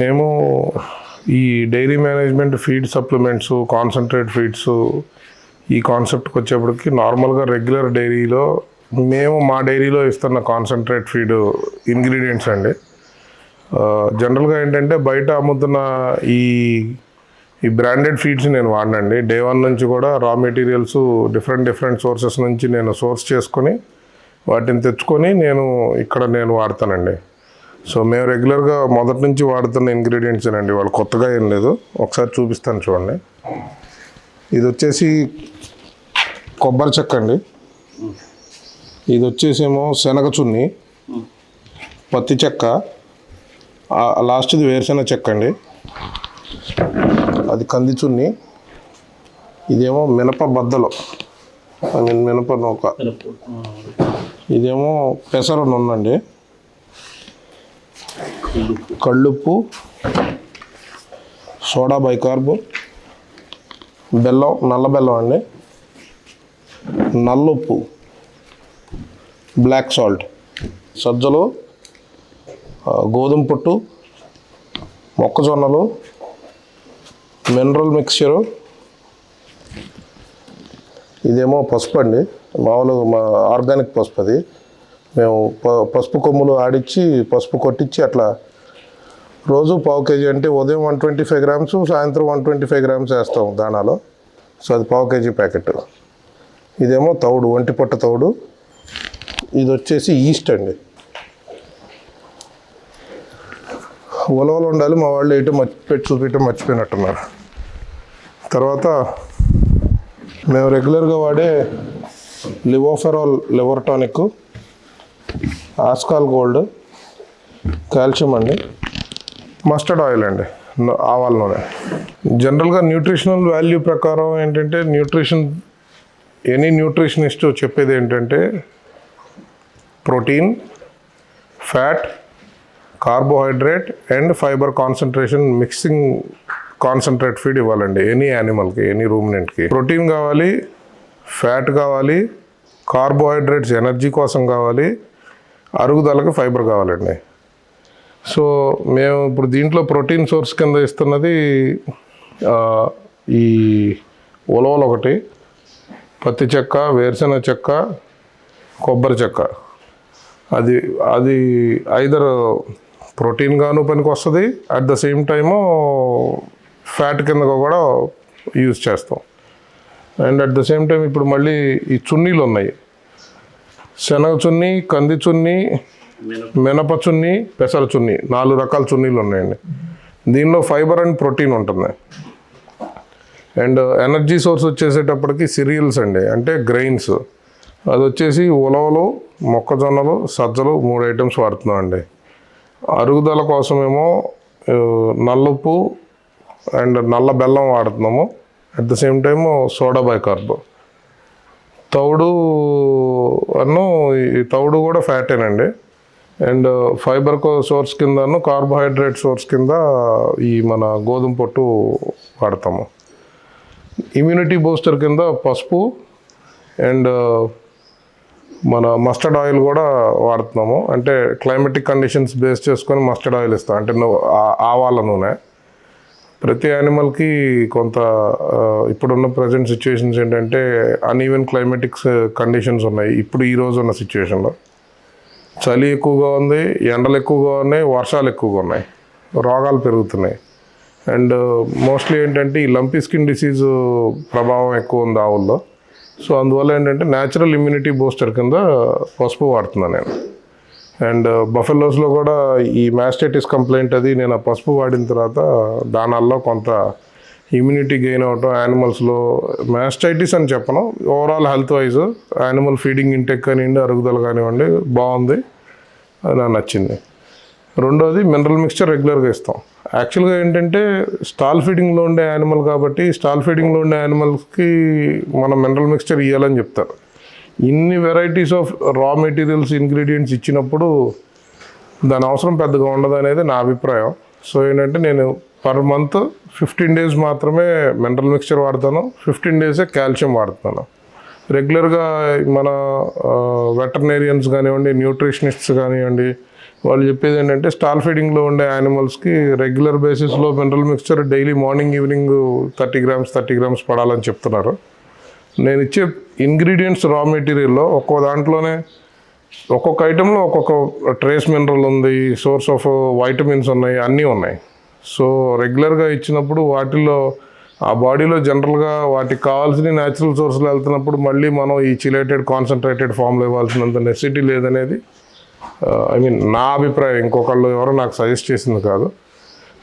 మేము ఈ dairy management feed supplements concentrate feeds ఈ కాన్సెప్ట్కి వచ్చేప్పటికి నార్మల్గా రెగ్యులర్ డైరీలో మేము మా డైరీలో ఇస్తున్న కాన్సన్ట్రేట్ ఫీడ్ ఇంగ్రీడియంట్స్ అండి. జనరల్గా ఏంటంటే బయట అమ్ముతున్న ఈ ఈ బ్రాండెడ్ ఫీడ్స్ నేను వాడినండి. డే వన్ నుంచి కూడా రా మెటీరియల్స్ డిఫరెంట్ డిఫరెంట్ సోర్సెస్ నుంచి నేను సోర్స్ చేసుకొని వాటిని తెచ్చుకొని నేను ఇక్కడ నేను వాడతానండి. సో మేము రెగ్యులర్గా మొదటి నుంచి వాడుతున్న ఇంగ్రీడియంట్స్ అండి వాళ్ళు కొత్తగా ఏం లేదు. ఒకసారి చూపిస్తాను చూడండి. ఇది వచ్చేసి కొబ్బరి చెక్క అండి. ఇది వచ్చేసేమో శనగ చున్ని పత్తి చెక్క లాస్ట్ది వేరుశెనగ చెక్క అండి. అది కంది చున్ని ఇదేమో మినప బద్దలు. ఐ మీన్ మినప నూక. ఇదేమో పెసర నూనండి కళ్ళుప్పు. సోడా బైకార్బు బెల్లం నల్ల బెల్లం అండి. నల్లుప్పు బ్లాక్ సాల్ట్. సజ్జలు గోధుమ పొట్టు మొక్కజొన్నలు మినరల్ మిక్చరు ఇదేమో పసుపు అండి. మామూలుగా మా ఆర్గానిక్ పసుపు అది. మేము ప- పసుపు కొమ్ములు ఆడిచ్చి పసుపు కొట్టించి అట్లా రోజు పావు కేజీ అంటే ఉదయం వన్ ట్వంటీ ఫైవ్ గ్రామ్స్ సాయంత్రం వన్ ట్వంటీ ఫైవ్ గ్రామ్స్ వేస్తాం దానాలో సో అది పావు కేజీ ప్యాకెట్. ఇదేమో తౌడు ఒంటి పొట్ట తౌడు. ఇది వచ్చేసి ఈస్ట్ అండి. ఉలవలు ఉండాలి మా వాళ్ళు ఇటు మర్చిపెట్టి చూపించటం మర్చిపోయినట్టున్నారు. తర్వాత మేము రెగ్యులర్గా వాడే లివోఫెరాల్ లివర్ టానిక్. ఆస్కాల్ గోల్డ్ కాల్షియం అండి. మస్టర్డ్ ఆయిల్ అండి ఆవాల నూనె జనరల్గా న్యూట్రిషనల్ వాల్యూ ప్రకారం ఏంటంటే న్యూట్రిషన్ ఎనీ న్యూట్రిషనిస్ట్ చెప్పేది ఏంటంటే protein fat carbohydrate and fibre concentration mixing concentrate feed ఇవ్వాలండి ఎనీ యానిమల్కి ఎనీ రూమినెంట్కి. ప్రోటీన్ కావాలి ఫ్యాట్ కావాలి కార్బోహైడ్రేట్స్ ఎనర్జీ కోసం కావాలి అరుగుదలకి ఫైబర్ కావాలండి. సో మేము ఇప్పుడు దీంట్లో ప్రోటీన్ సోర్స్ కింద ఇస్తున్నది ఈ ఉలవలు ఒకటి పత్తి చెక్క వేరుశెనగ చెక్క కొబ్బరి చెక్క. అది అది ఐదర్ ప్రోటీన్ గాను పనికి వస్తుంది at the same time fat కింద కూడా యూజ్ చేస్తాం. And at the same time ఇప్పుడు మళ్ళీ ఈ చున్నీలు ఉన్నాయి శనగ చున్నీ కంది చున్నీ మినప చున్నీ పెసర చున్నీ నాలుగు రకాల చున్నీలు ఉన్నాయండి. దీనిలో ఫైబర్ అండ్ ప్రోటీన్ ఉంటుంది. అండ్ ఎనర్జీ సోర్స్ వచ్చేసేటప్పటికి సిరియల్స్ అండి. అంటే గ్రెయిన్స్. అది వచ్చేసి ఉలవలు మొక్కజొన్నలు సజ్జలు మూడు ఐటమ్స్ వాడుతున్నాం అండి. అరుగుదల కోసమేమో ఆ, నల్లుప్పు అండ్ నల్ల బెల్లం వాడుతున్నాము. At the same time soda bicarb తౌడు అన్ను ఈ తౌడు కూడా ఫ్యాటేనండి. అండ్ ఫైబర్ సోర్స్ కిందను కార్బోహైడ్రేట్ సోర్స్ కింద ఈ మన గోధుమ పొట్టు వాడతాము. ఇమ్యూనిటీ బూస్టర్ కింద పసుపు అండ్ మన మస్టర్డ్ ఆయిల్ కూడా వాడుతున్నాము. అంటే క్లైమేటిక్ కండిషన్స్ బేస్ చేసుకొని మస్టర్డ్ ఆయిల్ ఇస్తాం. అంటే నువ్వు ఆ- ఆవాల నూనె. ప్రతి యానిమల్కి కొంత ఇప్పుడున్న ప్రజెంట్ సిచ్యువేషన్స్ ఏంటంటే అన్ఈవెన్ క్లైమేటిక్స్ కండిషన్స్ ఉన్నాయి. ఇప్పుడు ఈ రోజు ఉన్న సిచ్యువేషన్లో చలి ఎక్కువగా ఉంది ఎండలు ఎక్కువగా ఉన్నాయి వర్షాలు ఎక్కువగా ఉన్నాయి రోగాలు పెరుగుతున్నాయి. అండ్ మోస్ట్లీ ఏంటంటే ఈ లంపీ స్కిన్ డిసీజ్ ప్రభావం ఎక్కువ ఉంది ఆవుల్లో. సో అందువల్ల ఏంటంటే న్యాచురల్ ఇమ్యూనిటీ బూస్టర్ కింద పసుపు వాడుతున్నాను నేను. అండ్ బఫెలోస్లో కూడా ఈ మ్యాస్టైటిస్ కంప్లైంట్ అది నేను ఆ పసుపు వాడిన తర్వాత దానాల్లో కొంత ఇమ్యూనిటీ గెయిన్ అవటం యానిమల్స్లో మ్యాస్టైటిస్ అని చెప్పను. Overall health wise animal feeding intake కానివ్వండి అరుగుదల కానివ్వండి బాగుంది అది నాకు నచ్చింది. రెండోది మినరల్ మిక్స్చర్ రెగ్యులర్గా ఇస్తాం. యాక్చువల్గా ఏంటంటే స్టాల్ ఫీడింగ్లో ఉండే యానిమల్ కాబట్టి స్టాల్ ఫీడింగ్లో ఉండే యానిమల్స్కి మనం మినరల్ మిక్స్చర్ ఇవ్వాలని చెప్తారు. ఇన్ని varieties of raw materials ingredients ఇచ్చినప్పుడు దాని అవసరం పెద్దగా ఉండదు అనేది నా అభిప్రాయం. సో ఏంటంటే నేను పర్ మంత్ ఫిఫ్టీన్ డేస్ మాత్రమే మినరల్ మిక్స్చర్ వాడతాను. ఫిఫ్టీన్ డేసే కాల్షియం వాడుతున్నాను. రెగ్యులర్గా మన వెటర్నేరియన్స్ కానివ్వండి న్యూట్రిషనిస్ట్స్ కానివ్వండి వాళ్ళు చెప్పేది ఏంటంటే స్టాల్ ఫీడింగ్లో ఉండే యానిమల్స్కి రెగ్యులర్ బేసిస్లో mineral mixture daily morning evening thirty grams thirty grams పడాలని చెప్తున్నారు. నేను ఇచ్చే ఇంగ్రీడియంట్స్ రా మెటీరియల్లో ఒక్కో దాంట్లోనే ఒక్కొక్క ఐటెంలో ఒక్కొక్క ట్రేస్ మినరల్ ఉంది సోర్స్ ఆఫ్ వైటమిన్స్ ఉన్నాయి అన్నీ ఉన్నాయి. సో రెగ్యులర్గా ఇచ్చినప్పుడు వాటిల్లో ఆ బాడీలో జనరల్గా వాటికి కావాల్సిన న్యాచురల్ సోర్స్లో వెళ్తున్నప్పుడు మళ్ళీ మనం ఈ చిలేటెడ్ కాన్సన్ట్రేటెడ్ ఫామ్లో ఇవ్వాల్సినంత నెసిటీ లేదనేది uh, ఐ మీన్ నా అభిప్రాయం. ఇంకొకళ్ళు ఎవరో నాకు సజెస్ట్ చేసింది కాదు.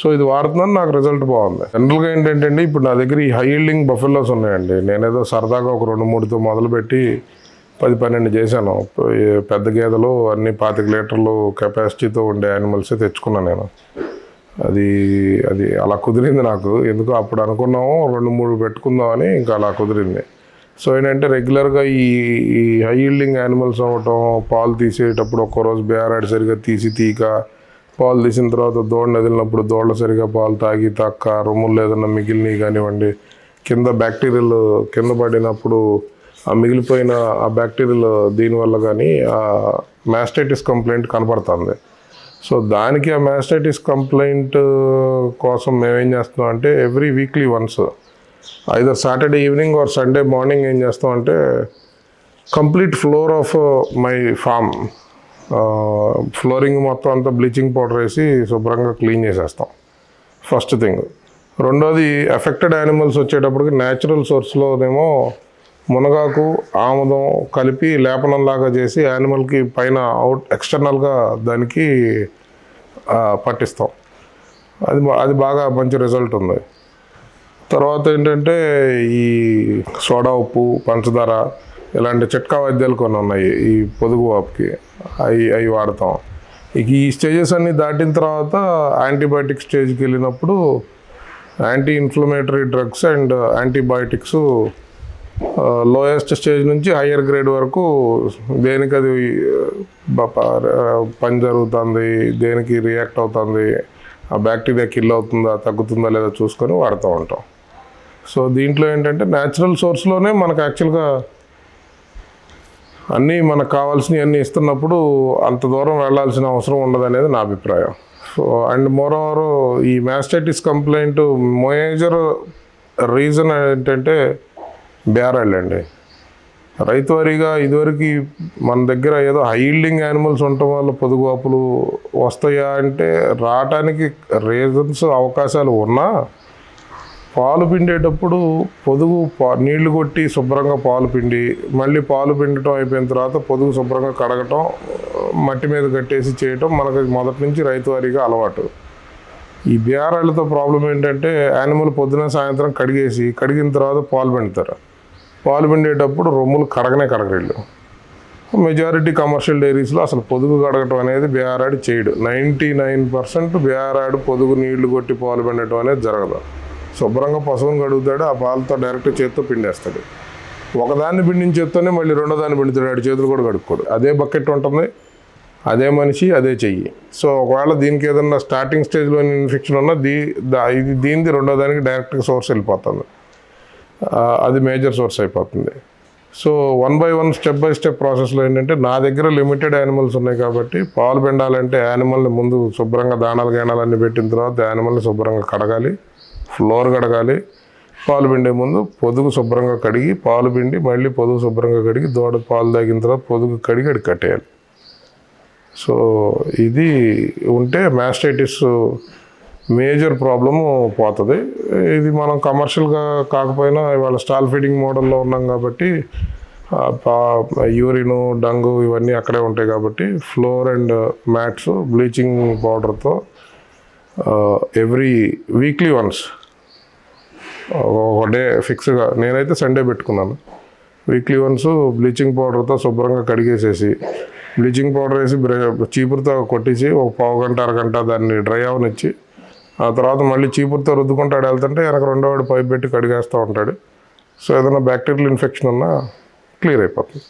సో ఇది వాడుతున్నాను నాకు రిజల్ట్ బాగుంది. జనరల్గా ఏంటంటే అండి ఇప్పుడు నా దగ్గర ఈ హై హీల్డింగ్ బఫెల్లోస్ ఉన్నాయండి. నేనేదో సరదాగా ఒక రెండు మూడుతో మొదలుపెట్టి పది పన్నెండు చేశాను. పెద్ద గేదెలు అన్ని పాతిక లీటర్లు కెపాసిటీతో ఉండే యానిమల్సే తెచ్చుకున్నాను నేను. అది అది అలా కుదిరింది నాకు. ఎందుకో అప్పుడు అనుకున్నాము రెండు మూడు పెట్టుకుందామని ఇంకా అలా కుదిరింది. సో ఏంటంటే రెగ్యులర్గా ఈ ఈ హై హీల్డింగ్ యానిమల్స్ అవ్వటం పాలు తీసేటప్పుడు ఒక్కో రోజు బేరాడు సరిగా తీసి తీక పాలు తీసిన తర్వాత దోడ వదిలినప్పుడు దోడలు సరిగా పాలు తాగి తక్క రొమ్ములు ఏదన్నా మిగిలినవి కానివ్వండి కింద బ్యాక్టీరియల్ కింద పడినప్పుడు ఆ మిగిలిపోయిన ఆ బ్యాక్టీరియల్ దీనివల్ల కానీ ఆ మ్యాస్టైటిస్ కంప్లైంట్ కనపడుతుంది. సో దానికి ఆ మ్యాస్టైటిస్ కంప్లైంట్ కోసం మేమేం చేస్తున్నాం అంటే every weekly once either Saturday evening or Sunday morning ఏం చేస్తాం అంటే complete floor of my farm flooring మొత్తం అంతా బ్లీచింగ్ పౌడర్ వేసి శుభ్రంగా క్లీన్ చేసేస్తాం. ఫస్ట్ థింగ్ రెండోది ఎఫెక్టెడ్ యానిమల్స్ వచ్చేటప్పటికి న్యాచురల్ సోర్స్లోనేమో మునగాకు ఆముదం కలిపి లేపనంలాగా చేసి యానిమల్కి పైన అవుట్ ఎక్స్టర్నల్గా దానికి పట్టిస్తాం. అది అది బాగా మంచి రిజల్ట్ ఉంది. తర్వాత ఏంటంటే ఈ సోడా ఉప్పు పంచదార ఇలాంటి చిట్కా వైద్యాలు కొన్ని ఉన్నాయి ఈ పొదుగు వాపుకి. అవి అవి వాడతాం. ఇక ఈ స్టేజెస్ అన్ని దాటిన తర్వాత యాంటీబయాటిక్ స్టేజ్కి వెళ్ళినప్పుడు anti inflammatory drugs and antibiotics lowest stage నుంచి హయ్యర్ గ్రేడ్ వరకు దేనికి అది పని జరుగుతుంది దేనికి రియాక్ట్ అవుతుంది ఆ బ్యాక్టీరియా కిల్ అవుతుందా తగ్గుతుందా లేదా చూసుకొని వాడుతూ ఉంటాం. సో దీంట్లో ఏంటంటే న్యాచురల్ సోర్స్లోనే మనకు యాక్చువల్గా అన్నీ మనకు కావాల్సినవి అన్నీ ఇస్తున్నప్పుడు అంత దూరం వెళ్ళాల్సిన అవసరం ఉండదు అనేది నా అభిప్రాయం. సో అండ్ మోర్ ఓవర్ ఈ మ్యాస్టైటిస్ కంప్లైంట్ మేజర్ రీజన్ ఏంటంటే బేరాళ్ళు అండి రైతు వారీగా ఇదివరకు మన దగ్గర ఏదో హైల్డింగ్ యానిమల్స్ ఉండటం వల్ల పొదుగు వస్తాయా అంటే రావటానికి రీజన్స్ అవకాశాలు ఉన్నా పాలు పిండేటప్పుడు పొదుగు పా నీళ్ళు కొట్టి శుభ్రంగా పాలు పిండి మళ్ళీ పాలు పిండటం అయిపోయిన తర్వాత పొదుగు శుభ్రంగా కడగటం మట్టి మీద కట్టేసి చేయటం మనకు మొదటి నుంచి రైతు వారీగా అలవాటు. ఈ బీఆర్ఐలతో ప్రాబ్లం ఏంటంటే యానిమల్ పొద్దున సాయంత్రం కడిగేసి కడిగిన తర్వాత పాలు పిండుతారు. పాలు పిండేటప్పుడు రొమ్ములు కడగనే కడగరిళ్ళు మెజారిటీ కమర్షియల్ డైరీస్లో అసలు పొదుగు కడగటం అనేది బీఆర్ఆడి చేయడు. నైంటీ నైన్ పర్సెంట్ బీఆర్ఆడు పొదుగు నీళ్ళు కొట్టి పాలు పిండటం అనేది జరగదు. శుభ్రంగా పశువుని కడుగుతాడు ఆ పాలతో డైరెక్ట్ చేత్తో పిండేస్తాడు. ఒకదాన్ని పిండిన చేత్తోనే మళ్ళీ రెండో దాన్ని పిండుతాడు ఆడి చేతులు కూడా కడుక్కోడు. అదే బకెట్ ఉంటుంది అదే మనిషి అదే చెయ్యి. సో ఒకవేళ దీనికి ఏదన్నా స్టార్టింగ్ స్టేజ్లో ఇన్ఫెక్షన్ ఉన్నా దీ దా- ఇది దీనిది రెండో దానికి డైరెక్ట్గా సోర్స్ వెళ్ళిపోతుంది. అది మేజర్ సోర్స్ అయిపోతుంది. So one by one step by step ప్రాసెస్లో ఏంటంటే నా దగ్గర లిమిటెడ్ యానిమల్స్ ఉన్నాయి కాబట్టి పాలు పిండాలంటే యానిమల్ని ముందు శుభ్రంగా దానాలు గేనాలన్నీ పెట్టిన తర్వాత యానిమల్ని శుభ్రంగా కడగాలి. ఫ్లోర్ కడగాలి. పాలు పిండే ముందు పొదుగు శుభ్రంగా కడిగి పాలు పిండి మళ్ళీ పొదుగు శుభ్రంగా కడిగి దూడ పాలు తాగిన తర్వాత పొదుగు కడిగి అడిగి కట్టేయాలి. సో ఇది ఉంటే మ్యాస్టైటిస్ మేజర్ ప్రాబ్లము పోతుంది. ఇది మనం కమర్షియల్గా కాకపోయినా ఇవాళ స్టాల్ ఫీడింగ్ మోడల్లో ఉన్నాం కాబట్టి యూరిను డంగు ఇవన్నీ అక్కడే ఉంటాయి కాబట్టి ఫ్లోర్ అండ్ మ్యాట్స్ బ్లీచింగ్ పౌడర్తో ఎవ్రీ వీక్లీ వన్స్ ఒక డే ఫిక్స్గా నేనైతే సండే పెట్టుకున్నాను. వీక్లీ వన్స్ బ్లీచింగ్ పౌడర్తో శుభ్రంగా కడిగేసేసి బ్లీచింగ్ పౌడర్ వేసి చీపురుతో కొట్టేసి ఒక పావు గంట అరగంట దాన్ని డ్రై అవనిచ్చి ఆ తర్వాత మళ్ళీ చీపురుతో రుద్దుకుంటాడు వెళ్తుంటే వెనక రెండో వాడు పైప్ పెట్టి కడిగేస్తూ ఉంటాడు. సో ఏదైనా బ్యాక్టీరియల్ ఇన్ఫెక్షన్ ఉన్నా క్లియర్ అయిపోతుంది.